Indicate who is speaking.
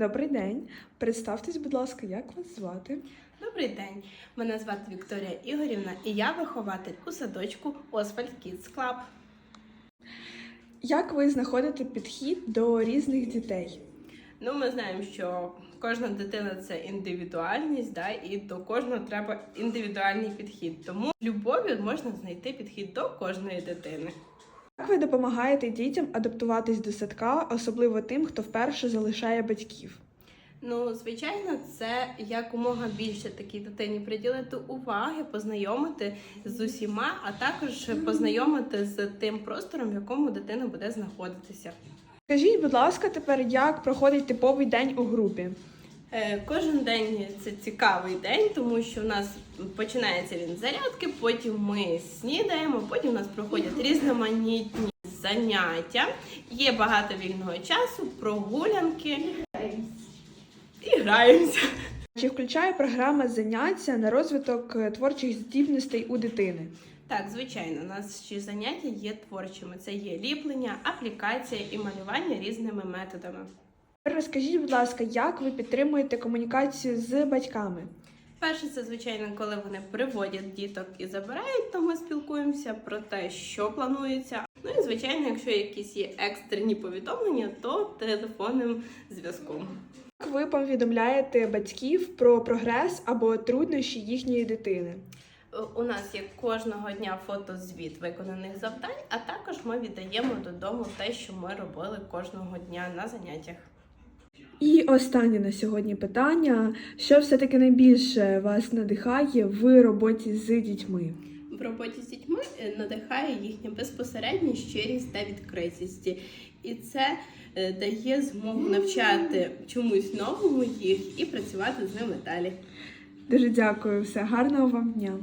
Speaker 1: Добрий день. Представтесь, будь ласка, як вас звати?
Speaker 2: Добрий день. Мене звати Вікторія Ігорівна, і я вихователь у садочку Oswald Kids Club.
Speaker 1: Як ви знаходите підхід до різних дітей?
Speaker 2: Ну, ми знаємо, що кожна дитина це індивідуальність, да, і до кожного треба індивідуальний підхід. Тому любов'ю можна знайти підхід до кожної дитини.
Speaker 1: Як ви допомагаєте дітям адаптуватись до садка, особливо тим, хто вперше залишає батьків?
Speaker 2: Ну, звичайно, це якомога більше такій дитині приділити уваги, познайомити з усіма, а також познайомити з тим простором, в якому дитина буде знаходитися.
Speaker 1: Скажіть, будь ласка, тепер як проходить типовий день у групі?
Speaker 2: Е, Кожен день це цікавий день, тому що в нас починається він з зарядки, потім ми снідаємо, потім у нас проходять різноманітні заняття, є багато вільного часу, прогулянки і граємося.
Speaker 1: Чи включає програма заняття на розвиток е, творчих здібностей у дитини?
Speaker 2: Так, звичайно, у нас ще заняття є творчими. Це є ліплення, аплікація і малювання різними методами.
Speaker 1: Тепер Розкажіть, будь ласка, як ви підтримуєте комунікацію з батьками?
Speaker 2: Перше, це звичайно, коли вони приводять діток і забирають, то ми спілкуємося про те, що планується. Ну і звичайно, якщо якісь є екстрені повідомлення, то телефонним зв'язком.
Speaker 1: Як ви повідомляєте батьків про прогрес або труднощі їхньої дитини?
Speaker 2: У нас є кожного дня фотозвіт виконаних завдань, а також ми віддаємо додому те, що ми робили кожного дня на заняттях.
Speaker 1: Останнє на сьогодні питання: що все-таки найбільше вас надихає в роботі з дітьми?
Speaker 2: В роботі з дітьми е, надихає їхня безпосередня щирість та відкритість. І це е, дає змогу навчати чомусь новому їх і працювати з ними далі.
Speaker 1: Дуже дякую, все гарного вам дня.